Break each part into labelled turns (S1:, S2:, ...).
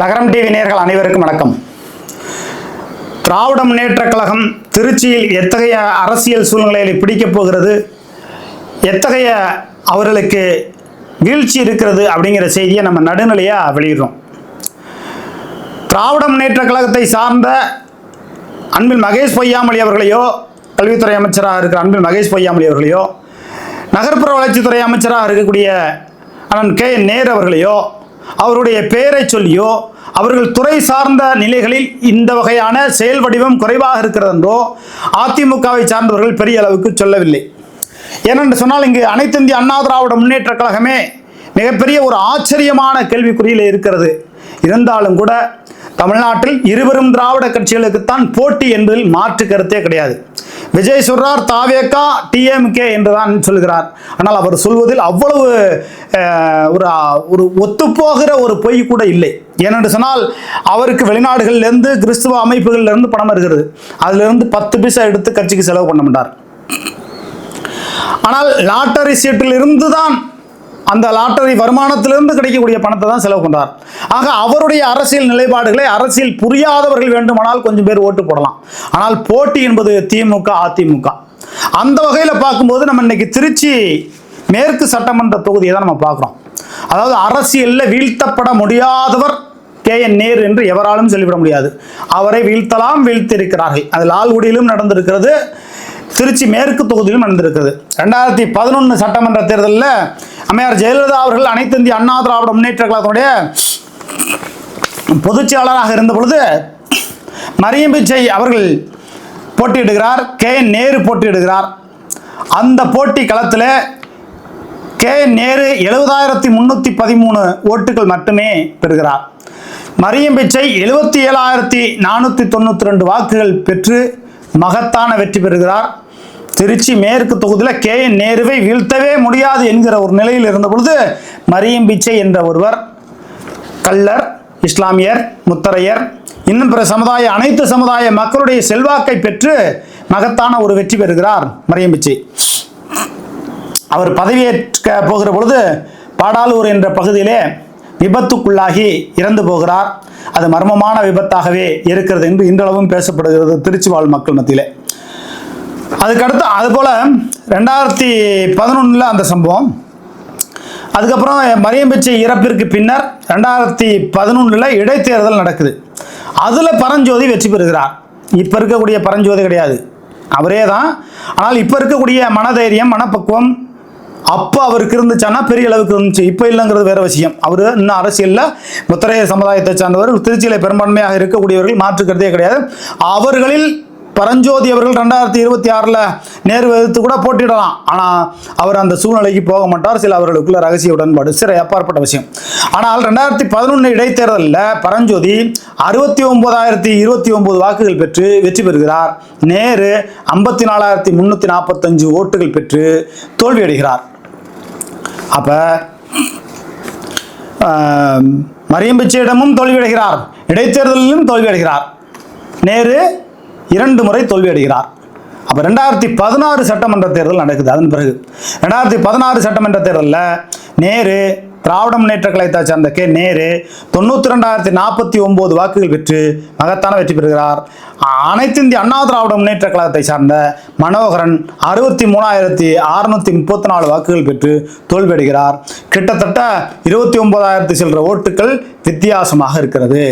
S1: லகரம் டிவி நேர்கள் அனைவருக்கும் வணக்கம். திராவிட முன்னேற்ற கழகம் திருச்சியில் எத்தகைய அரசியல் சூழ்நிலையில் பிடிக்கப் போகிறது? எத்தகைய அவர்களுக்கு வீழ்ச்சி இருக்கிறது அப்படிங்கிற செய்தியை நம்ம நடுநிலையாக வெளியிடுறோம். திராவிட முன்னேற்ற கழகத்தை சார்ந்த அன்பில் மகேஷ் பொய்யாமொழி அவர்களையோ கல்வித்துறை அமைச்சராக இருக்கிற அன்பில் மகேஷ் பொய்யாமொழி அவர்களையோ நகர்ப்புற வளர்ச்சித்துறை அமைச்சராக இருக்கக்கூடிய அண்ணன் கே என் அவர்களையோ அவருடைய பெயரை சொல்லியோ அவர்கள் துறை சார்ந்த நிலைகளில் இந்த வகையான செயல் வடிவம் குறைவாக இருக்கிறதென்றோ அதிமுகவை சார்ந்தவர்கள் பெரிய அளவுக்கு சொல்லவில்லை. ஏனென்று சொன்னால் இங்கு அனைத்து இந்திய அண்ணா திராவிட முன்னேற்ற கழகமே மிகப்பெரிய ஒரு ஆச்சரியமான கேள்விக்குறியில் இருக்கிறது. இருந்தாலும் கூட தமிழ்நாட்டில் இருவரும் திராவிட கட்சிகளுக்குத்தான் போட்டி என்பதில் மாற்று கருத்தே கிடையாது. விஜய் சொல்றார் தாவேக்கா டிஎம்கே என்றுதான் சொல்கிறார் ஆனால் அவர் சொல்வதில் அவ்வளவு ஒரு ஒரு ஒத்துப்போகிற ஒரு பொய் கூட இல்லை. ஏனென்று சொன்னால் அவருக்கு வெளிநாடுகளிலிருந்து கிறிஸ்துவ அமைப்புகளிலிருந்து பணம் வருகிறது. அதிலிருந்து பத்து பைசா எடுத்து கட்சிக்கு செலவு பண்ண மாட்டார். ஆனால் லாட்டரி சீட்டில் இருந்து தான் அந்த லாட்டரி வருமானத்திலிருந்து கிடைக்கக்கூடிய பணத்தை தான் செலவு பண்றார். ஆக அவருடைய அரசியல் நிலைப்பாடுகளை அரசியல் புரியாதவர்கள் வேண்டுமானால் கொஞ்சம் பேர் ஓட்டு போடலாம். ஆனால் போட்டி என்பது திமுக அதிமுக. அந்த வகையில் பார்க்கும்போது நம்ம இன்னைக்கு திருச்சி மேற்கு சட்டமன்ற தொகுதியை தான் நம்ம பார்க்குறோம். அதாவது அரசியலில் வீழ்த்தப்பட முடியாதவர் கே என் நேர் என்று எவராலும் சொல்லிவிட முடியாது. அவரை வீழ்த்தலாம் வீழ்த்திருக்கிறார்கள் அது லால்குடியிலும் நடந்திருக்கிறது திருச்சி மேற்கு தொகுதியிலும் நடந்திருக்கிறது. ரெண்டாயிரத்தி பதினொன்று சட்டமன்ற தேர்தலில் அம்மையார் ஜெயலலிதா அவர்கள் அனைத்து இந்திய அண்ணா திராவிட முன்னேற்ற கழகத்தினுடைய பொதுச்செயலாளராக இருந்த பொழுது மரியம் பிச்சை அவர்கள் போட்டியிடுகிறார். கே. நேரு போட்டியிடுகிறார். அந்த போட்டி களத்தில் கே. நேரு எழுபதாயிரத்தி முன்னூற்றி பதிமூணு ஓட்டுகள் மட்டுமே பெறுகிறார். மரியம் பிச்சை எழுபத்தி ஏழாயிரத்தி நானூற்றி தொண்ணூற்றி ரெண்டு வாக்குகள் பெற்று மகத்தான வெற்றி பெறுகிறார். திருச்சி மேற்கு தொகுதியில் கே. என். நேருவை வீழ்த்தவே முடியாது என்கிற ஒரு நிலையில் இருந்த பொழுது மரியம் பிச்சை என்ற ஒருவர் கள்ளர் இஸ்லாமியர் முத்தரையர் இன்னும் பிற சமுதாய அனைத்து சமுதாய மக்களுடைய செல்வாக்கை பெற்று மகத்தான ஒரு வெற்றி பெறுகிறார் மரியம் பிச்சை. அவர் பதவியேற்க போகிற பொழுது பாடாலூர் என்ற பகுதியிலே விபத்துக்குள்ளாகி இறந்து போகிறார். அது மர்மமான விபத்தாகவே இருக்கிறது என்று இன்றளவும் பேசப்படுகிறது திருச்சி வாழ் மக்கள் மத்தியிலே. அதுக்கடுத்து அதுபோல் ரெண்டாயிரத்தி பதினொன்றில் அந்த சம்பவம். அதுக்கப்புறம் மரியம் பிச்சை இறப்பிற்கு பின்னர் ரெண்டாயிரத்தி பதினொன்றில் இடைத்தேர்தல் நடக்குது. அதில் பரஞ்சோதி வெற்றி பெறுகிறார். இப்போ இருக்கக்கூடிய பரஞ்சோதி கிடையாது. அவரே தான். ஆனால் இப்போ இருக்கக்கூடிய மனதைரியம் மனப்பக்குவம் அப்போ அவருக்கு இருந்துச்சான்னா பெரிய அளவுக்கு இருந்துச்சு. இப்போ இல்லைங்கிறது வேற விஷயம். அவர் இன்னும் அரசியலில் முத்தரைய சமுதாயத்தை சார்ந்தவர். திருச்சியில் பெரும்பான்மையாக இருக்கக்கூடியவர்கள் மாற்றுக்கிறதே கிடையாது. அவர்களில் பரஞ்சோதி அவர்கள் ரெண்டாயிரத்தி இருபத்தி ஆறில் நேரு எதிர்த்து கூட போட்டிடலாம் ஆனால் அவர் அந்த சூழ்நிலைக்கு போக மாட்டார். சில அவர்களுக்குள்ள ரகசிய உடன்பாடு சிறை அப்பாற்பட்ட விஷயம். ஆனால் ரெண்டாயிரத்தி பதினொன்று இடைத்தேர்தலில் பரஞ்சோதி அறுபத்தி ஒன்பதாயிரத்தி இருபத்தி ஒன்பது வாக்குகள் பெற்று வெற்றி பெறுகிறார். நேரு ஐம்பத்தி நாலாயிரத்தி முந்நூற்றி நாற்பத்தஞ்சு ஓட்டுகள் பெற்று தோல்வியடைகிறார். அப்போ மரியம் பிச்சையிடமும் தோல்வியடைகிறார். இடைத்தேர்தலிலும் தோல்வியடைகிறார். நேரு இரண்டு முறை தோல்வியடைகிறார் அப்போ ரெண்டாயிரத்தி பதினாறு சட்டமன்ற தேர்தல் நடக்குது. அதன் பிறகு ரெண்டாயிரத்தி பதினாறு சட்டமன்ற தேர்தலில் நேரு திராவிட முன்னேற்ற கழகத்தை சார்ந்த கே. நேரு தொண்ணூற்றி ரெண்டாயிரத்தி நாற்பத்தி ஒம்பது வாக்குகள் பெற்று மகத்தான வெற்றி பெறுகிறார். அனைத்து இந்திய அண்ணா திராவிட முன்னேற்ற கழகத்தை சார்ந்த மனோகரன் அறுபத்தி மூணாயிரத்தி அறுநூத்தி முப்பத்தி நாலு வாக்குகள் பெற்று தோல்வியடைகிறார் கிட்டத்தட்ட இருபத்தி ஒன்பதாயிரத்தி சில்லற ஓட்டுகள் வித்தியாசமாக இருக்கிறது.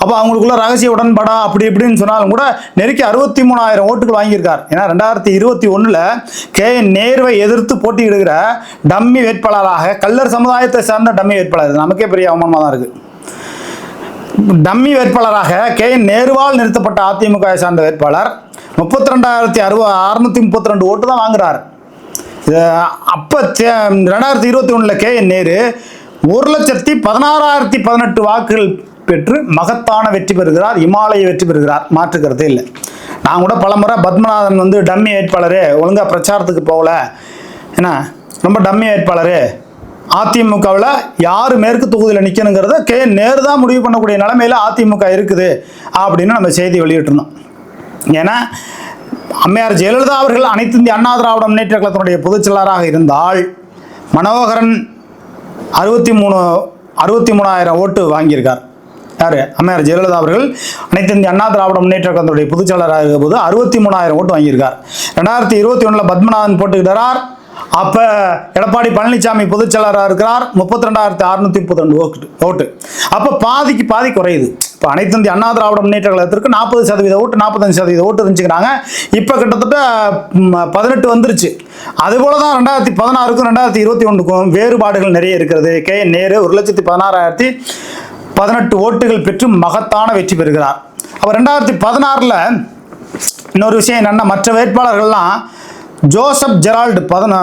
S1: அப்போ அவங்களுக்குள்ள ரகசிய உடன்படா அப்படி இப்படின்னு சொன்னாலும் கூட நெருக்கி அறுபத்தி மூணாயிரம் ஓட்டுகள் வாங்கியிருக்கார். ஏன்னா ரெண்டாயிரத்தி இருபத்தி ஒன்றில் கே. என். நேருவை எதிர்த்து போட்டியிடுகிற டம்மி வேட்பாளராக கல்லர் சமுதாயத்தை சார்ந்த டம்மி வேட்பாளர். நமக்கே பெரிய அவமானமாக தான் இருக்குது டம்மி வேட்பாளராக கே. நேருவால் நிறுத்தப்பட்ட அதிமுகவை சார்ந்த வேட்பாளர் முப்பத்தி ரெண்டாயிரத்தி அறுபது அறுநூத்தி முப்பத்தி ரெண்டு ஓட்டு தான் வாங்குறார். அப்போ ரெண்டாயிரத்தி இருபத்தி ஒன்றில் கே. என். நேரு ஒரு லட்சத்தி பதினாறாயிரத்தி பதினெட்டு வாக்குகள் பெற்று மகத்தான வெற்றி பெறுகிறார் இமாலய வெற்றி பெறுகிறார். மாற்றுக்கிறதே இல்லை. நான் கூட பலமுறை பத்மநாதன் வந்து டம்மி வேட்பாளர் ஒழுங்காக பிரச்சாரத்துக்கு போகல. என்ன ரொம்ப டம்மி வேட்பாளர். அதிமுகவில் யார் மேற்கு தொகுதியில் நிற்கணுங்கிறத கே நேரு தான் முடிவு பண்ணக்கூடிய நிலமையில் அதிமுக இருக்குது அப்படின்னு நம்ம செய்தி வெளியிட்டிருந்தோம். ஏன்னா அம்மையார் ஜெயலலிதா அவர்கள் அனைத்து இந்திய அண்ணா திராவிட முன்னேற்ற கழகத்தினுடைய பொதுச் செயலாளராக இருந்தால் மனோகரன் அறுபத்தி மூணு அறுபத்தி மூணாயிரம் ஓட்டு வாங்கியிருக்கார். யார் அம்மையார் ஜெயலலிதா அவர்கள் அனைத்து இந்திய அண்ணா திராவிட முன்னேற்ற கழகத்துடைய பொதுச்செயலராக இருக்கும்போது அறுபத்தி மூணாயிரம் ஓட்டு வாங்கியிருக்கார். ரெண்டாயிரத்தி இருபத்தி ஒன்றில் பத்மநாதன் போட்டுக்கிட்டார். அப்போ எடப்பாடி பழனிசாமி பொதுச்செயலராக இருக்கிறார். முப்பத்தி ரெண்டாயிரத்தி அறுநூத்தி முப்பத்தி ரெண்டு ஓட்டு ஓட்டு. அப்போ பாதிக்கு பாதி குறையுது. இப்போ அனைத்து இந்திய அண்ணா திராவிட முன்னேற்ற கழகத்திற்கு நாற்பது சதவீத ஓட்டு நாற்பத்தஞ்சு சதவீத ஓட்டு இருந்துச்சுக்கிறாங்க இப்போ கிட்டத்தட்ட பதினெட்டு வந்துருச்சு. அதுபோல தான் ரெண்டாயிரத்தி பதினாறுக்கும் ரெண்டாயிரத்தி இருபத்தி ஒன்றுக்கும் வேறுபாடுகள் நிறைய இருக்கிறது. கே நேரு ஒரு லட்சத்தி பதினாறாயிரத்தி பதினெட்டு ஓட்டுகள் பெற்று மகத்தான வெற்றி பெறுகிறார். அவர் ரெண்டாயிரத்தி பதினாறில் இன்னொரு விஷயம் என்னென்னா மற்ற வேட்பாளர்கள்லாம் ஜோசப் ஜெரால்டு பதின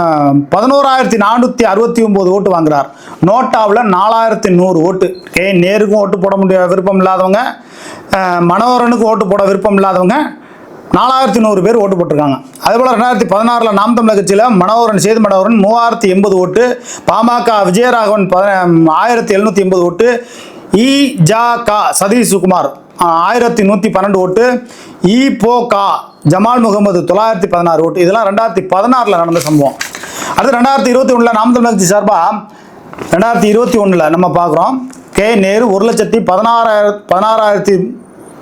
S1: பதினோராயிரத்தி நானூற்றி அறுபத்தி ஒம்பது ஓட்டு வாங்குறார். நோட்டாவில் நாலாயிரத்தி நூறு ஓட்டு. கே நேருக்கும் ஓட்டு போட முடிய விருப்பம் இல்லாதவங்க அஹ், மனோகரனுக்கும் ஓட்டு போட விருப்பம் இல்லாதவங்க நாலாயிரத்தி நூறு பேர் ஓட்டு போட்டிருக்காங்க. அதேபோல் ரெண்டாயிரத்தி பதினாறில் நாம் தமிழக கட்சியில் மனோகரன் சேது மனோகரன் மூவாயிரத்தி எண்பது ஓட்டு பாமக விஜயராகவன் பத ஆயிரத்தி எழுநூற்றி எண்பது ஓட்டு இ ஜா கா சதீஷ் சுகுமார் ஆயிரத்தி நூற்றி பன்னெண்டு ஓட்டு. இ போ கா ஜமால் முகமது தொள்ளாயிரத்தி பதினாறு ஓட்டு. இதெல்லாம் ரெண்டாயிரத்தி பதினாறில் நடந்த சம்பவம். அடுத்து ரெண்டாயிரத்தி இருபத்தி ஒன்றில் நாம் தமிழர் சார்பா? சார்பாக ரெண்டாயிரத்தி இருபத்தி ஒன்றில் நம்ம பார்க்குறோம். கே நேரு ஒரு லட்சத்தி பதினாறாயிர பதினாறாயிரத்தி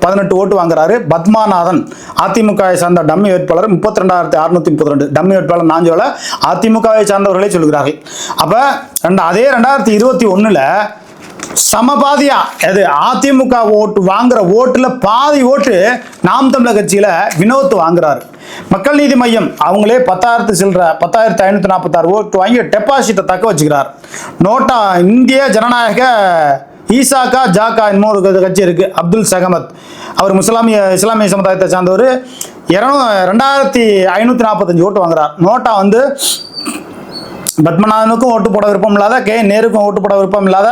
S1: பதினெட்டு ஓட்டு வாங்குறாரு. பத்மாநாதன் அதிமுகவை சார்ந்த டம்மி வேட்பாளர் முப்பத்தி ரெண்டாயிரத்தி அறுநூத்தி முப்பத்தி ரெண்டு டம்மி வேட்பாளர் நான் அதிமுகவை சார்ந்தவர்களே சொல்கிறார்கள். அப்போ ரெண்டு அதே ரெண்டாயிரத்தி இருபத்தி ஒன்றில் சமபாதியா? அது அதிமுக ஓட்டு வாங்குற ஓட்டுல பாதி ஓட்டு நாம் தமிழர் கட்சியில வினோத் வாங்குறாரு. மக்கள் நீதி மையம் அவங்களே பத்தாயிரத்து சில்லற பத்தாயிரத்து ஐநூத்தி நாற்பத்தாறு ஓட்டு வாங்கி டெபாசிட்டை தக்க வச்சுக்கிறார். நோட்டா இந்திய ஜனநாயக ஈசாக்கா ஜாக்கா இன்னொரு ஒரு கட்சி இருக்கு அப்துல் சகமத். அவர் முஸ்லாமிய இஸ்லாமிய சமுதாயத்தை சார்ந்தவர். இரநூ ரெண்டாயிரத்தி ஐநூற்றி நாற்பத்தஞ்சு ஓட்டு வாங்குறார். நோட்டா வந்து பத்மநாதனுக்கும் ஓட்டு போட விருப்பம் இல்லாத கே நேருக்கும் ஓட்டு போட விருப்பம் இல்லாத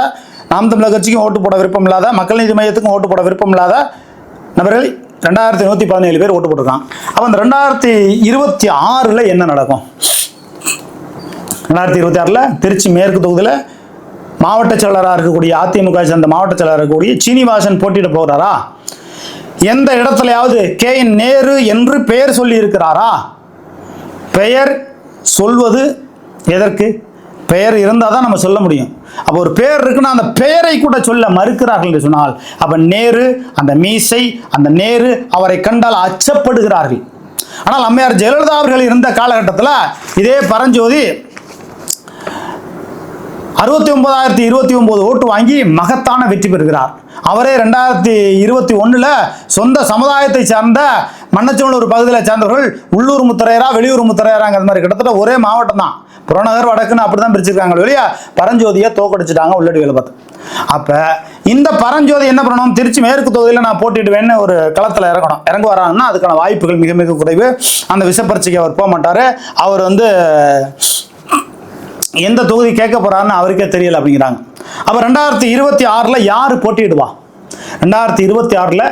S1: நாம் தமிழர் கட்சிக்கும் ஓட்டு போட விருப்பம் இல்லாத மக்கள் நீதி மையத்துக்கும் ஓட்டு போட விருப்பம் இல்லாத நபர்கள் ரெண்டாயிரத்தி நூற்றி பதினேழு பேர் ஓட்டு போட்டிருக்கான் அப்போ அந்த ரெண்டாயிரத்தி இருபத்தி ஆறில் என்ன நடக்கும்? ரெண்டாயிரத்தி இருபத்தி ஆறில் திருச்சி மேற்கு தொகுதியில் மாவட்ட செயலராக இருக்கக்கூடிய அதிமுக சேர்ந்த மாவட்ட செயலராக இருக்கக்கூடிய சீனிவாசன் போட்டியிட போகிறாரா? எந்த இடத்துலையாவது கே என் நேரு என்று பெயர் சொல்லி இருக்கிறாரா பெயர் சொல்வது எதற்கு? பெயர் இருந்தால் தான் நம்ம சொல்ல முடியும். அப்போ ஒரு பெயர் இருக்குன்னா அந்த பெயரை கூட சொல்ல மறுக்கிறார்கள் என்று சொன்னால் அப்போ நேரு அந்த மீசை அந்த நேரு அவரை கண்டால் அச்சப்படுகிறார்கள். ஆனால் அம்மையார் ஜெயலலிதா அவர்கள் இருந்த காலகட்டத்தில் இதே பரஞ்சோதி அறுபத்தி ஒன்பதாயிரத்தி இருபத்தி ஒன்பது ஓட்டு வாங்கி மகத்தான வெற்றி பெறுகிறார். அவரே ரெண்டாயிரத்தி இருபத்தி ஒன்றில் சொந்த சமுதாயத்தை சார்ந்த மன்னச்சோளூர் பகுதியில் சேர்ந்தவர்கள் உள்ளூர் முத்தரையரா வெளியூர் முத்தரையராங்கிற மாதிரி கிட்டத்தட்ட ஒரே மாவட்டம் தான். புறநகர் வடக்குன்னு அப்படி தான் பிரிச்சிருக்காங்க வெளியே பரஞ்சோதியை தோக்கடிச்சிட்டாங்க உள்ளடிகளை பார்த்து. அப்போ இந்த பரஞ்சோதி என்ன பண்ணணும்? திருச்சி மேற்கு தொகுதியில் நான் போட்டிடுவேன்னு ஒரு களத்தில் இறங்கணும். இறங்க வராங்கன்னா அதுக்கான வாய்ப்புகள் மிக மிக குறைவு. அந்த விஷப்பரீட்சைக்கு அவர் போக மாட்டார். அவர் வந்து எந்த தொகுதி கேட்க போறாருன்னு அவருக்கே தெரியல அப்படிங்கிறாங்க. அப்போ ரெண்டாயிரத்தி இருபத்தி ஆறில் யார் போட்டியிடுவா? ரெண்டாயிரத்தி இருபத்தி ஆறில்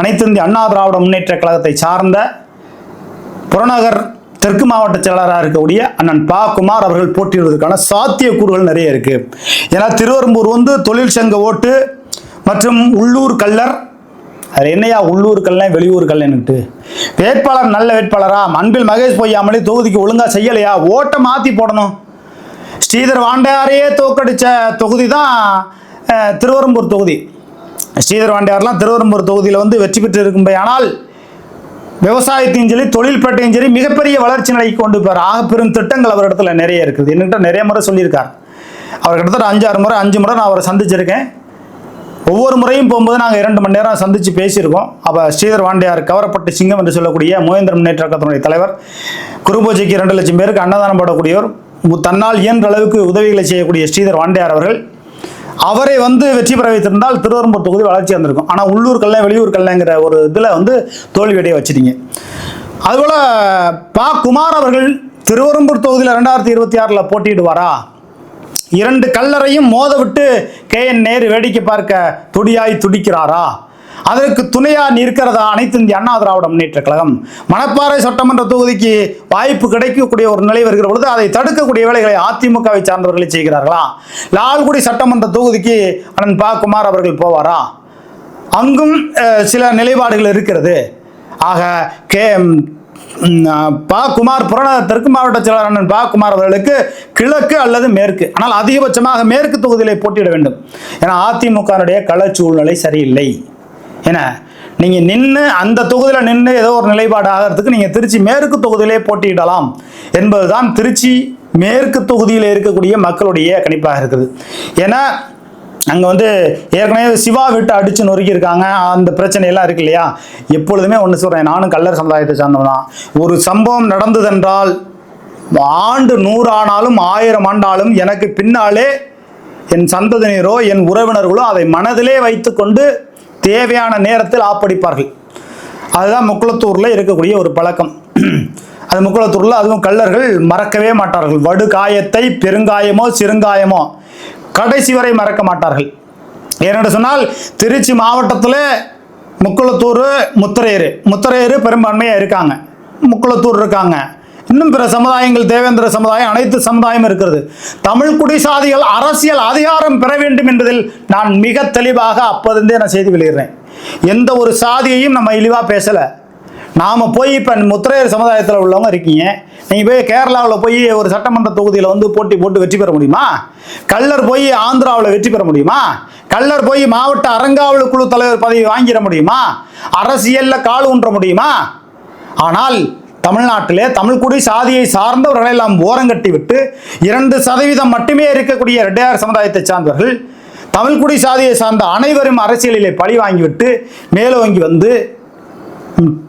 S1: அனைத்து இந்திய அண்ணா திராவிட முன்னேற்ற கழகத்தை சார்ந்த புறநகர் தெற்கு மாவட்ட செயலராக இருக்கக்கூடிய அண்ணன் பா. குமார் அவர்கள் போட்டியிடுவதற்கான சாத்தியக்கூறுகள் நிறைய இருக்கு. ஏன்னா திருவெரும்பூர் வந்து தொழில் சங்க ஓட்டு மற்றும் உள்ளூர் கல்லர் அது என்னையா உள்ளூர் கல்லன் வெளியூர் கல்லன்னுட்டு வேட்பாளர் நல்ல வேட்பாளரா? அன்பில் மகேஷ் பொய்யாமலே தொகுதிக்கு ஒழுங்கா செய்யலையா? ஓட்டை மாற்றி போடணும். ஸ்ரீதர் வாண்டையாரையே தோக்கடிச்ச தொகுதி தான் திருவரம்பூர் திருவெரும்பூர் தொகுதி. ஸ்ரீதர் வாண்டியார்லாம் திருவரம்பூர் தொகுதியில் வந்து வெற்றி பெற்று இருக்கும்பே ஆனால் விவசாயத்தையும் சரி தொழில்பேட்டையும் சரி மிகப்பெரிய வளர்ச்சி நிலைக்கு கொண்டு போகிறார் ஆக பெரும் திட்டங்கள் அவரிடத்துல நிறைய இருக்குது. என்கிட்ட நிறைய முறை சொல்லியிருக்கார். அவர் கிட்டத்தட்ட அஞ்சாறு முறை அஞ்சு முறை நான் அவரை சந்திச்சிருக்கேன். ஒவ்வொரு முறையும் போகும்போது நாங்கள் இரண்டு மணி நேரம் சந்தித்து பேசியிருக்கோம். அப்போ ஸ்ரீதர் வாண்டியார் கவரப்பட்டு சிங்கம் என்று சொல்லக்கூடிய மோகேந்திர முன்னேற்ற கழகத்தினுடைய தலைவர் குருபூஜைக்கு இரண்டு லட்சம் பேருக்கு அன்னதானம் போடக்கூடியவர் தன்னால் இயன்ற அளவுக்கு உதவிகளை செய்யக்கூடிய ஸ்ரீதர் வாண்டியார் அவர்கள் அவரை வந்து வெற்றி பெற வைத்திருந்தால் திருவரம்பூர் தொகுதி வளர்ச்சி வந்திருக்கும் ஆனால் உள்ளூர் கல்லை வெளியூர் கல்லைங்கிற ஒரு இதில் வந்து தோல்வியடைய வச்சுட்டீங்க. அதுபோல் பா. குமார் அவர்கள் திருவரம்பூர் தொகுதியில் ரெண்டாயிரத்தி இருபத்தி ஆறில் போட்டியிடுவாரா? இரண்டு கல்லறையும் மோத விட்டு கே. என். நேரு வேடிக்கை பார்க்க துடியாய் துடிக்கிறாரா? அதற்கு துணையாக நிற்கிறதா அனைத்து இந்திய அண்ணா திராவிட முன்னேற்ற கழகம்? மணப்பாறை சட்டமன்ற தொகுதிக்கு வாய்ப்பு கிடைக்கக்கூடிய ஒரு நிலை வருகிற பொழுது அதை தடுக்கக்கூடிய வேலைகளை அதிமுகவை சார்ந்தவர்களை செய்கிறார்களா? லால்குடி சட்டமன்ற தொகுதிக்கு அண்ணன் பா. குமார் அவர்கள் போவாரா? அங்கும் சில நிலைப்பாடுகள் இருக்கிறது. ஆக கே. பா. குமார் புறநகர் தெற்கு மாவட்ட செயலாளர் அண்ணன் பா. குமார் அவர்களுக்கு கிழக்கு அல்லது மேற்கு. ஆனால் அதிகபட்சமாக மேற்கு தொகுதியிலே போட்டியிட வேண்டும். ஏன்னா அதிமுகனுடைய கள சூழ்நிலை சரியில்லை. ஏன்னா நீங்கள் நின்று அந்த தொகுதியில் நின்று ஏதோ ஒரு நிலைப்பாடு ஆகிறதுக்கு நீங்கள் திருச்சி மேற்கு தொகுதியிலே போட்டியிடலாம் என்பதுதான் திருச்சி மேற்கு தொகுதியில் இருக்கக்கூடிய மக்களுடைய கணிப்பாக இருக்குது. ஏன்னா அங்கே வந்து ஏற்கனவே சிவா விட்டு அடித்து நொறுக்கியிருக்காங்க. அந்த பிரச்சனையெல்லாம் இருக்கு இல்லையா? எப்பொழுதுமே ஒன்று சொல்கிறேன் நானும் கல்லர் சமுதாயத்தை சார்ந்தவன். தான் ஒரு சம்பவம் நடந்ததென்றால் ஆண்டு நூறானாலும் ஆயிரம் ஆண்டாலும் எனக்கு பின்னாலே என் சந்ததியினரோ என் உறவினர்களோ அதை மனதிலே வைத்துக்கொண்டு தேவையான நேரத்தில் ஆப்படிப்பார்கள் அதுதான் முக்குளத்தூரில் இருக்கக்கூடிய ஒரு பழக்கம். அது முக்குளத்தூரில் அதுவும் கள்ளர்கள் மறக்கவே மாட்டார்கள். வடு காயத்தை பெருங்காயமோ சிறுங்காயமோ கடைசி வரை மறக்க மாட்டார்கள். ஏனென்று சொன்னால் திருச்சி மாவட்டத்தில் முக்குளத்தூர் முத்திரையர் முத்திரையர் பெரும்பான்மையாக இருக்காங்க. முக்குளத்தூர் இருக்காங்க. இன்னும் பிற சமுதாயங்கள் தேவேந்திர சமுதாயம் அனைத்து சமுதாயம் இருக்கிறது. தமிழ் குடிசாதிகள் அரசியல் அதிகாரம் பெற வேண்டும் என்பதில் நான் மிக தெளிவாக அப்போதிருந்தே நான் செய்தி வெளியிடுறேன். எந்த ஒரு சாதியையும் நம்ம இழிவாக பேசலை. நாம் போய் இப்போ முத்திரையர் சமுதாயத்தில் உள்ளவங்க இருக்கீங்க. நீங்கள் போய் கேரளாவில் போய் ஒரு சட்டமன்ற தொகுதியில் வந்து போட்டி போட்டு வெற்றி பெற முடியுமா? கள்ளர் போய் ஆந்திராவில் வெற்றி பெற முடியுமா? கள்ளர் போய் மாவட்ட அறங்காவல் குழு தலைவர் பதவி வாங்கிட முடியுமா? அரசியலில் கால் ஊன்ற முடியுமா? ஆனால் தமிழ்நாட்டிலே தமிழ்குடி சாதியை சார்ந்தவர்களை எல்லாம் ஓரங்கட்டி விட்டு இரண்டு சதவீதம் மட்டுமே இருக்கக்கூடிய ரெட்டையார் சமுதாயத்தை சார்ந்தவர்கள் தமிழ்குடி சாதியை சார்ந்த அனைவரும் அரசியலிலே பழி வாங்கிவிட்டு மேலோங்கி வந்து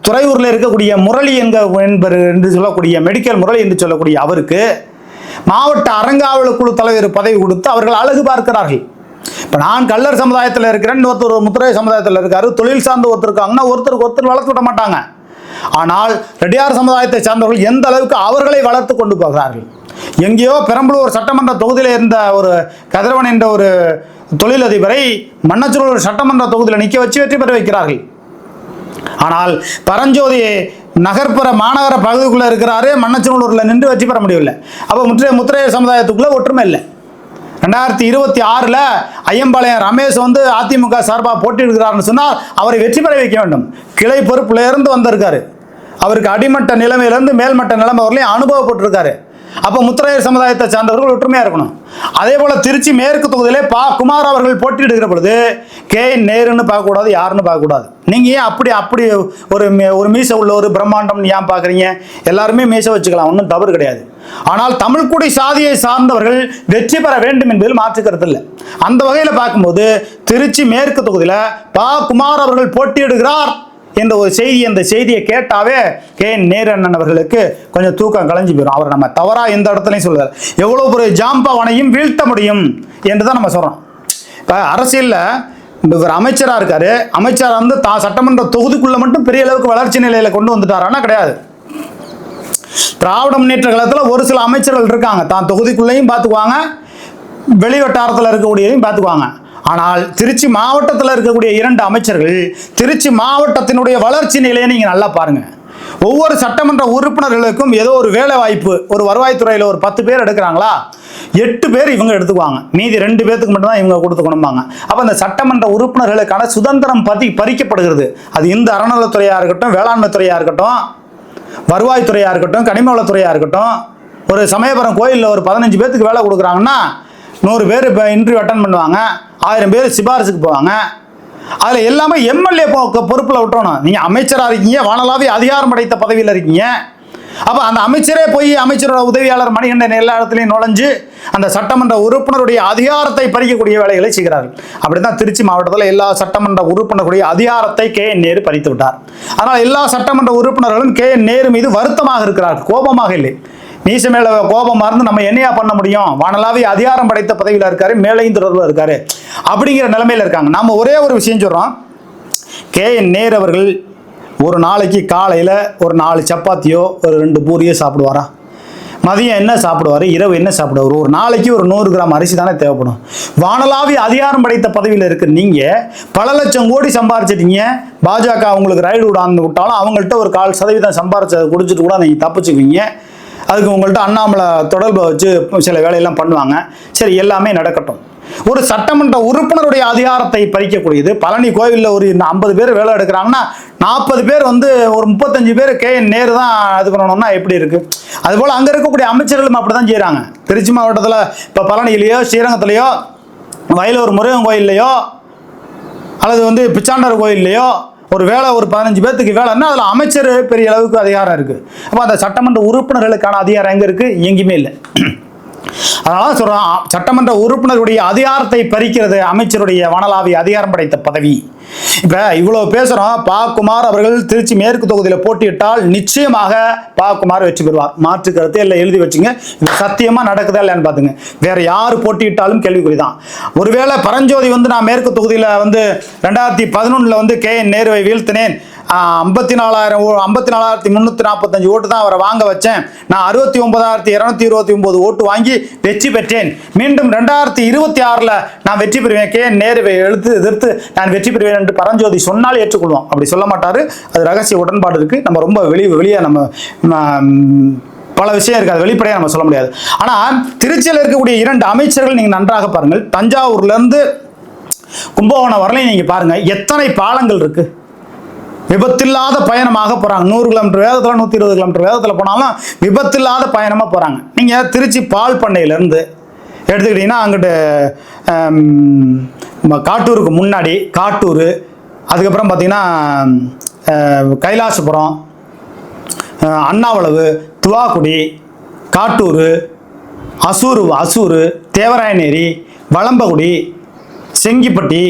S1: துறையூரில் இருக்கக்கூடிய முரளி என்க என்பர் என்று சொல்லக்கூடிய மெடிக்கல் முரளி என்று சொல்லக்கூடிய அவருக்கு மாவட்ட அறங்காவல குழு தலைவர் பதவி கொடுத்து அவர்கள் அழகு பார்க்கிறார்கள். இப்போ நான் கல்லர் சமுதாயத்தில் இருக்கிறேன் ஒருத்தர் முத்துரை சமுதாயத்தில் இருக்காரு தொழில் சார்ந்து ஒருத்தர் இருக்காங்கன்னா ஒருத்தருக்கு ஒருத்தர் வளர்த்து விட மாட்டாங்க. ஆனால் ரெட்டியார் சமுதாயத்தை சார்ந்தவர்கள் எந்த அளவுக்கு அவர்களை வளர்த்து கொண்டு போகிறார்கள்? எங்கேயோ பெரம்பலூர் சட்டமன்ற தொகுதியில் இருந்த ஒரு கதிரவன் என்ற ஒரு தொழிலதிபரை மன்னச்சூர் சட்டமன்ற தொகுதியில் நிற்க வச்சு வெற்றி பெற வைக்கிறார்கள். ஆனால் பரஞ்சோதி நகர்ப்புற மாநகர பகுதிக்குள்ளே இருக்கிறாரு மன்னச்சநல்லூரில் நின்று வெற்றி பெற முடியவில்லை. அப்போ முற்றைய முத்திரையர் சமுதாயத்துக்குள்ளே ஒற்றுமை இல்லை. ரெண்டாயிரத்தி இருபத்தி ஆறில் ஐயம்பாளையம் ரமேஷ் வந்து அதிமுக சார்பாக போட்டியிடுகிறார்னு சொன்னால் அவரை வெற்றி பெற வைக்க வேண்டும். கிளை பொறுப்புலேருந்து வந்திருக்காரு. அவருக்கு அடிமட்ட நிலைமையிலேருந்து மேல்மட்ட நிலைமை வரலையும் அனுபவப்பட்டிருக்காரு. அப்போ முத்திரையர் சமுதாயத்தை சார்ந்தவர்கள் ஒற்றுமையாக இருக்கணும். அதே போல் திருச்சி மேற்கு தொகுதியிலே பா. குமார் அவர்கள் போட்டியிடுகிற பொழுது கே. நேருன்னு பார்க்கக்கூடாது யாருன்னு பார்க்கக்கூடாது. நீங்கள் ஏன் அப்படி அப்படி ஒரு ஒரு மீசை உள்ள ஒரு பிரம்மாண்டம்னு ஏன் பார்க்குறீங்க? எல்லாருமே மீசை வச்சுக்கலாம் ஒன்றும் தவறு கிடையாது. ஆனால் தமிழ்குடி சாதியை சார்ந்தவர்கள் வெற்றி பெற வேண்டும் என்பதில் மாற்றுக்கிறது இல்லை. அந்த வகையில் பார்க்கும்போது திருச்சி மேற்கு தொகுதியில் பா. குமார் அவர்கள் போட்டியிடுகிறார். என்ற ஒரு செய்தி அந்த செய்தியை கேட்டாவே கே நேரண்ணன் அவர்களுக்கு கொஞ்சம் தூக்கம் கலைஞ்சு போயிடும் அவர் நம்ம தவறா எந்த இடத்துலையும் சொல்லுவார் எவ்வளோ ஒரு ஜாம்பவனையும் வீழ்த்த முடியும் என்று தான் நம்ம சொல்கிறோம் இப்போ அரசியலில் இவர் அமைச்சராக இருக்கார். அமைச்சராக வந்து தான் சட்டமன்ற தொகுதிக்குள்ளே மட்டும் பெரிய அளவுக்கு வளர்ச்சி நிலையில் கொண்டு வந்துட்டாரானா கிடையாது. திராவிட முன்னேற்ற காலத்தில் ஒரு சில அமைச்சர்கள் இருக்காங்க. தான் தொகுதிக்குள்ளேயும் பார்த்துக்குவாங்க வெளிவட்டாரத்தில் இருக்கக்கூடியதையும் பார்த்துக்குவாங்க ஆனால் திருச்சி மாவட்டத்தில் இருக்கக்கூடிய இரண்டு அமைச்சர்கள் திருச்சி மாவட்டத்தினுடைய வளர்ச்சி நிலையை நீங்கள் நல்லா பாருங்கள் ஒவ்வொரு சட்டமன்ற உறுப்பினர்களுக்கும் ஏதோ ஒரு வேலை வாய்ப்பு ஒரு வருவாய்த்துறையில் ஒரு பத்து பேர் எடுக்கிறாங்களா? எட்டு பேர் இவங்க எடுத்துக்குவாங்க. மீதி ரெண்டு பேர்த்துக்கு மட்டும்தான் இவங்க கொடுத்துக்கணும்பாங்க. அப்போ அந்த சட்டமன்ற உறுப்பினர்களுக்கான சுதந்திரம் பதி பறிக்கப்படுகிறது. அது இந்த அறநிலைத்துறையாக இருக்கட்டும் வேளாண்மை துறையாக இருக்கட்டும் வருவாய்த்துறையாக இருக்கட்டும் கனிமவளத்துறையாக இருக்கட்டும் ஒரு சமயபுரம் கோயிலில் ஒரு பதினஞ்சு பேர்த்துக்கு வேலை கொடுக்குறாங்கன்னா நூறு பேர் இப்போ இன்டர்வியூ அட்டன் பண்ணுவாங்க. ஆயிரம் பேர் சிபாரிசுக்கு போவாங்க. அதில் எல்லாமே எம்எல்ஏ பொறுப்பில் விட்டணும் நீங்கள் அமைச்சராக இருக்கீங்க வானலாவே அதிகாரம் அடைத்த பதவியில் இருக்கீங்க. அப்போ அந்த அமைச்சரே போய் அமைச்சரோட உதவியாளர் மணிகண்டன் எல்லா இடத்துலையும் நுழைஞ்சு அந்த சட்டமன்ற உறுப்பினருடைய அதிகாரத்தை பறிக்கக்கூடிய வேலைகளை செய்கிறார்கள். அப்படி தான் திருச்சி மாவட்டத்தில் எல்லா சட்டமன்ற உறுப்பினருடைய அதிகாரத்தை கே. என். நேரு பறித்து விட்டார். அதனால் எல்லா சட்டமன்ற உறுப்பினர்களும் கே. என். நேரு மீது வருத்தமாக இருக்கிறார்கள். கோபமாக இல்லை. மீச மேல கோபமா இருந்து நம்ம என்னையா பண்ண முடியும்? வானலாவே அதிகாரம் படைத்த பதவியில் இருக்காரு மேலையும் தொடர்பில் இருக்காரு. அப்படிங்கிற நிலைமையில இருக்காங்க. நம்ம ஒரே ஒரு விஷயம் சொல்றோம். கே. என். நேர் அவர்கள் ஒரு நாளைக்கு காலையில் ஒரு நாலு சப்பாத்தியோ ஒரு ரெண்டு பூரியோ சாப்பிடுவாரா? மதியம் என்ன சாப்பிடுவார்? இரவு என்ன சாப்பிடுவார்? ஒரு நாளைக்கு ஒரு நூறு கிராம் அரிசி தானே தேவைப்படும். வானலாவி அதிகாரம் படைத்த பதவியில் இருக்கிற நீங்கள் பல லட்சம் கோடி சம்பாரிச்சிட்டீங்க. பாஜக அவங்களுக்கு ரைடு விடாந்து விட்டாலும் அவங்கள்ட்ட ஒரு கால் சதவீதம் சம்பாரிச்சதை குடிச்சிட்டு கூட நீங்கள் தப்பிச்சுக்குவீங்க. அதுக்கு உங்கள்கிட்ட அண்ணாமலை தொடர்பை வச்சு சில வேலையெல்லாம் பண்ணுவாங்க. சரி எல்லாமே நடக்கட்டும். ஒரு சட்டமன்ற உறுப்பினருடைய அதிகாரத்தை பறிக்கக்கூடியது. பழனி கோவிலில் ஒரு ஐம்பது பேர் வேலை எடுக்கிறாங்கன்னா நாற்பது பேர் வந்து ஒரு முப்பத்தஞ்சு பேர் கே என் நேரு தான் இது பண்ணணும்னா எப்படி இருக்குது அதுபோல் அங்கே இருக்கக்கூடிய அமைச்சர்களும் அப்படி தான் செய்கிறாங்க திருச்சி மாவட்டத்தில் இப்போ பழனியிலையோ ஸ்ரீரங்கத்துலேயோ வயலூர் முருகன் கோயில்லையோ அல்லது வந்து பிச்சாண்டர் கோயில்லையோ ஒரு வேலை ஒரு பதினஞ்சு பேர்த்துக்கு வேலைன்னா அதில் அமைச்சர் பெரிய அளவுக்கு அதிகாரம் இருக்குது அப்போ அந்த சட்டமன்ற உறுப்பினர்களுக்கான அதிகாரம் எங்கே இருக்குது எங்கேயுமே இல்லை. அதனால சொல்றான் சட்டமன்ற உறுப்பினருடைய அதிகாரத்தை பறிக்கிறது அமைச்சருடைய வனலாவி அதிகாரம் படைத்த பதவி. இப்போ இவ்வளோ பேசுகிறோம் பா. குமார் அவர்கள் திருச்சி மேற்கு தொகுதியில் போட்டியிட்டால் நிச்சயமாக பா. குமார் வெற்றி பெறுவார். மாற்று கருத்து இல்லை எழுதி வச்சுங்க. இது சத்தியமாக நடக்குதா இல்லைன்னு பார்த்துங்க வேற யார் போட்டியிட்டாலும் கேள்விக்குறி தான் ஒருவேளை பரஞ்சோதி வந்து நான் மேற்கு தொகுதியில் வந்து ரெண்டாயிரத்தி பதினொன்றில் வந்து கே. என். நேருவை வீழ்த்தினேன். ஐம்பத்தி நாலாயிரம் ஐம்பத்தி நாலாயிரத்தி முந்நூற்றி நாற்பத்தஞ்சு ஓட்டு தான் அவரை வாங்க வச்சேன். நான் அறுபத்தி ஒன்பதாயிரத்தி இரநூத்தி இருபத்தி ஒன்பது ஓட்டு வாங்கி வெற்றி பெற்றேன். மீண்டும் ரெண்டாயிரத்தி இருபத்தி ஆறில் நான் வெற்றி பெறுவேன். கே என் நேருவை எழுத்து எதிர்த்து நான் வெற்றி பெறுவேன் என்று பரஞ்சோதி சொன்னால் ஏற்றுக்கொள்வோம் அப்படி சொல்ல மாட்டார். அது ரகசிய உடன்பாடு இருக்குது நம்ம ரொம்ப வெளி வெளியே நம்ம பல விஷயம் இருக்குது அது வெளிப்படையாக நம்ம சொல்ல முடியாது. ஆனால் திருச்சியில் இருக்கக்கூடிய இரண்டு அமைச்சர்கள் நீங்கள் நன்றாக பாருங்கள். தஞ்சாவூர்லேருந்து கும்பகோணம் வரலையும் நீங்கள் பாருங்கள் எத்தனை பாலங்கள் இருக்குது விபத்தில்லாத பயணமாக போகிறாங்க நூறு கிலோமீட்டர் வேகத்தில் நூற்றி இருபது கிலோமீட்டர் வேகத்தில் போனாலும் விபத்தில்லாத பயணமாக போகிறாங்க நீங்கள் திருச்சி பால் பண்ணையிலேருந்து எடுத்துக்கிட்டிங்கன்னா அங்கிட்டு காட்டூருக்கு முன்னாடி காட்டூர் அதுக்கப்புறம் பார்த்தீங்கன்னா கைலாசபுரம் அண்ணாவளவு துவாக்குடி காட்டூர் அசூர் அசூர் தேவராயநேரி வளம்பகுடி செங்கிப்பட்டி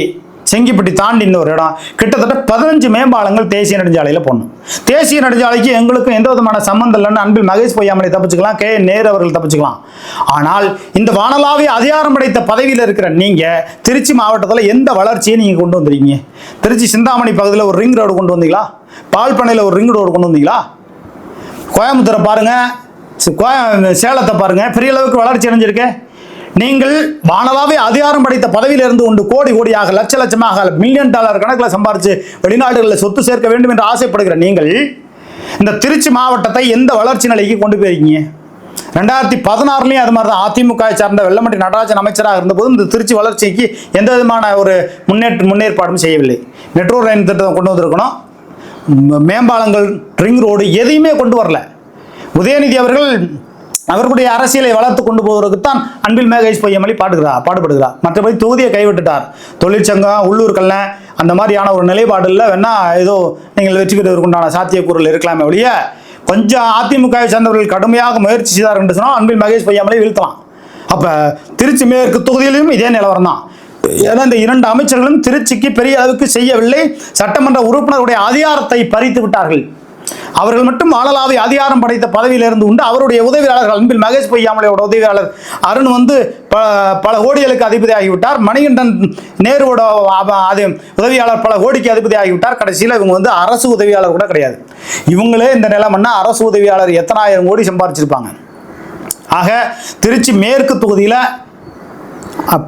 S1: செங்கிப்பட்டி தாண்டி இன்னொரு இடம். கிட்டத்தட்ட பதினஞ்சு மேம்பாலங்கள் தேசிய நெடுஞ்சாலையில் போடணும். தேசிய நெடுஞ்சாலைக்கு எங்களுக்கும் எந்த விதமான சம்மந்தம் இல்லைன்னு அன்பில் மகேஷ் பொய்யாமலை தப்பிச்சுக்கலாம் கே நேர் நேரு அவர்கள் தப்பிச்சுக்கலாம். ஆனால் இந்த வானலாவிய அதிகாரம் படைத்த பதவியில் இருக்கிற நீங்கள் திருச்சி மாவட்டத்தில் எந்த வளர்ச்சியை நீங்கள் கொண்டு வந்துருக்கீங்க? திருச்சி சிந்தாமணி பகுதியில் ஒரு ரிங் ரோடு கொண்டு வந்தீங்களா? பால்பண்ணையில் ஒரு ரிங் ரோடு கொண்டு வந்தீங்களா? கோயம்புத்தூரை பாருங்கள் சி- சேலத்தை பாருங்கள் பெரிய அளவுக்கு வளர்ச்சி அடைஞ்சிருக்கு. நீங்கள் வானலாவே அதிகாரம் படைத்த பதவியில் இருந்து கொண்டு கோடி கோடியாக லட்ச லட்சமாக மில்லியன் டாலர் கணக்கில் சம்பாரித்து வெளிநாடுகளில் சொத்து சேர்க்க வேண்டும் என்று ஆசைப்படுகிற நீங்கள் இந்த திருச்சி மாவட்டத்தை எந்த வளர்ச்சி நிலைக்கு கொண்டு போயிருக்கீங்க? ரெண்டாயிரத்தி பதினாறுலையும் அது மாதிரி தான் அதிமுகவை சார்ந்த வெள்ளமண்டி நடராஜன் அமைச்சராக இருந்தபோதும் இந்த திருச்சி வளர்ச்சிக்கு எந்த விதமான ஒரு முன்னேற்ற முன்னேற்பாடும் செய்யவில்லை. மெட்ரோ ரயில் திட்டத்தை கொண்டு வந்திருக்கணும். மேம்பாலங்கள் ரிங் ரோடு எதையுமே கொண்டு வரல. உதயநிதி அவர்கள் அவர்களுடைய அரசியலை வளர்த்து கொண்டு போவதற்கு தான் அன்பில் மேகேஷ் பொய்யமலி பாடுகிறார் பாடுபடுகிறார். மற்றபடி தொகுதியை கைவிட்டுட்டார். தொழிற்சங்கம் உள்ளூர் கல்லன் அந்த மாதிரியான ஒரு நிலைப்பாடுல வேணா ஏதோ நீங்கள் வெற்றி பெறுவதற்குண்டான சாத்தியக்கூறல் இருக்கலாமே ஒழிய கொஞ்சம் அதிமுகவை சேர்ந்தவர்கள் கடுமையாக முயற்சி செய்தார் என்று சொன்னால் அன்பில் மகேஷ் பொய்யாமலை வீழ்த்தலாம். அப்போ திருச்சி மேற்கு தொகுதியிலும் இதே நிலவரம் தான். ஏன்னா இந்த இரண்டு அமைச்சர்களும் திருச்சிக்கு பெரிய அளவுக்கு செய்யவில்லை. சட்டமன்ற உறுப்பினருடைய அதிகாரத்தை பறித்து விட்டார்கள். அவர்கள் மட்டும் ஆளலாவை அதிகாரம் படைத்த பதவியிலிருந்து உண்டு. அவருடைய உதவியாளர்கள் அன்பில் மகேஷ் பொய்யாமலையோட உதவியாளர் அருண் வந்து ப பல கோடிகளுக்கு அதிபதி ஆகிவிட்டார் மணிகண்டன் நேருவோட அது உதவியாளர் பல கோடிக்கு அதிபதி ஆகிவிட்டார் கடைசியில் இவங்க வந்து அரசு உதவியாளர் கூட கிடையாது. இவங்களே இந்த நிலைமைன்னா அரசு உதவியாளர் எத்தனாயிரம் கோடி சம்பாரிச்சிருப்பாங்க. ஆக திருச்சி மேற்கு தொகுதியில்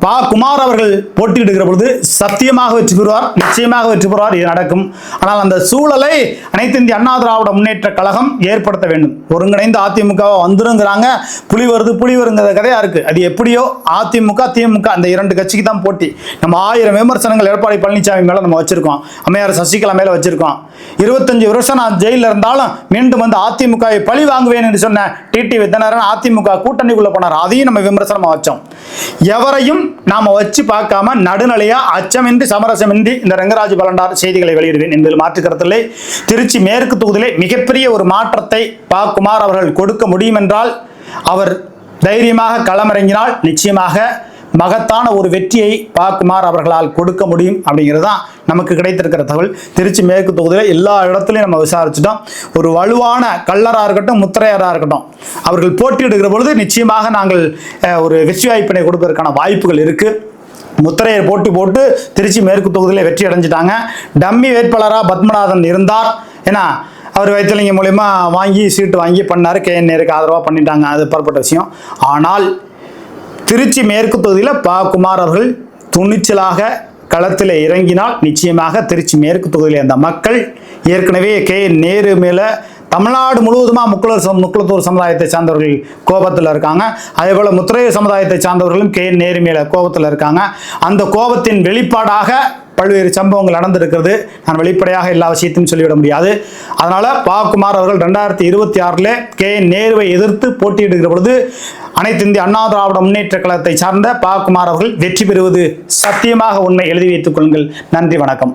S1: பா குமார் அவர்கள் போட்டியிடுகிற பொழுது சத்தியமாக வெற்றி பெறுவார் நிச்சயமாக வெற்றி பெறுவார் இது நடக்கும். ஆனால் அந்த சூழலை அனைத்து இந்திய அண்ணா திராவிட முன்னேற்ற கழகம் ஏற்படுத்த வேண்டும். ஒருங்கிணைந்து அதிமுக வந்துருங்கிறாங்க. புலி வருது புலி வருங்கிற கதையா இருக்கு. அது எப்படியோ அதிமுக திமுக அந்த இரண்டு கட்சிக்கு தான் போட்டி. நம்ம ஆயிரம் விமர்சனங்கள் எடப்பாடி பழனிசாமி மேல நம்ம வச்சிருக்கோம். அம்மையார் சசிகலா மேல வச்சிருக்கோம். இருபத்தஞ்சு வருஷம் நான் ஜெயிலில் இருந்தாலும் மீண்டும் வந்து அதிமுகவை பழி வாங்குவேன் என்று சொன்ன டிடி வித்தனரன் அதிமுக கூட்டணிக்குள்ள போனார். அதையும் நம்ம விமர்சனமா வச்சோம். எவரையும் நாம வச்சு பார்க்காம நடுநிலையா அச்சமின்றி சமரசமின்றி இந்த ரங்கராஜ் பலண்டார் செய்திகளை வெளியிடுவேன் என்பதில் மாற்று திருச்சி மேற்கு தொகுதியிலே மிகப்பெரிய ஒரு மாற்றத்தை பா. குமார் அவர்கள் கொடுக்க முடியும் என்றால் அவர் தைரியமாக களமிறங்கினால் நிச்சயமாக மகத்தான ஒரு வெற்றியை பாக்குமார் அவர்களால் கொடுக்க முடியும் அப்படிங்கிறது தான் நமக்கு கிடைத்திருக்கிற தகவல். திருச்சி மேற்கு தொகுதியில் எல்லா இடத்துலையும் நம்ம விசாரிச்சிட்டோம். ஒரு வலுவான கல்லராக இருக்கட்டும் முத்திரையராக இருக்கட்டும் அவர்கள் போட்டியிடுகிற பொழுது நிச்சயமாக நாங்கள் ஒரு வெற்றி வாய்ப்பினை கொடுப்பதற்கான வாய்ப்புகள் இருக்குது முத்திரையர் போட்டி போட்டு திருச்சி மேற்கு தொகுதியில் வெற்றி அடைஞ்சிட்டாங்க. டம்மி வேட்பாளராக பத்மநாதன் இருந்தார். ஏன்னா அவர் வைத்தியலிங்க மூலயமா வாங்கி சீட்டு வாங்கி பண்ணார். கே நேருக்கு ஆதரவாக பண்ணிட்டாங்க. அது புறப்பட்ட விஷயம். ஆனால் திருச்சி மேற்கு தொகுதியில் பா. குமார் அவர்கள் துணிச்சலாக களத்தில் இறங்கினால் நிச்சயமாக திருச்சி மேற்கு தொகுதியில் அந்த மக்கள் ஏற்கனவே கே. நேரு மேலே தமிழ்நாடு முழுவதுமாக முக்குளர் சம் முக்குளத்தூர் சமுதாயத்தை சார்ந்தவர்கள் கோபத்தில் இருக்காங்க. அதே போல் முத்திரைய சமுதாயத்தை சார்ந்தவர்களும் கே. நேரு மேல கோபத்தில் இருக்காங்க. அந்த கோபத்தின் வெளிப்பாடாக பல்வேறு சம்பவங்கள் நடந்திருக்கிறது. நான் வெளிப்படையாக எல்லா விஷயத்தையும் சொல்லிவிட முடியாது. அதனால பாக்குமார் அவர்கள் ரெண்டாயிரத்தி இருபத்தி ஆறில் கே. நேருவை எதிர்த்து போட்டியிடுகிற பொழுது அனைத்து இந்திய அண்ணா திராவிட முன்னேற்ற கழகத்தை சார்ந்த பாக்குமார் அவர்கள் வெற்றி பெறுவது சத்தியமாக உண்மை. எழுதி வைத்துக் கொள்ளுங்கள். நன்றி வணக்கம்.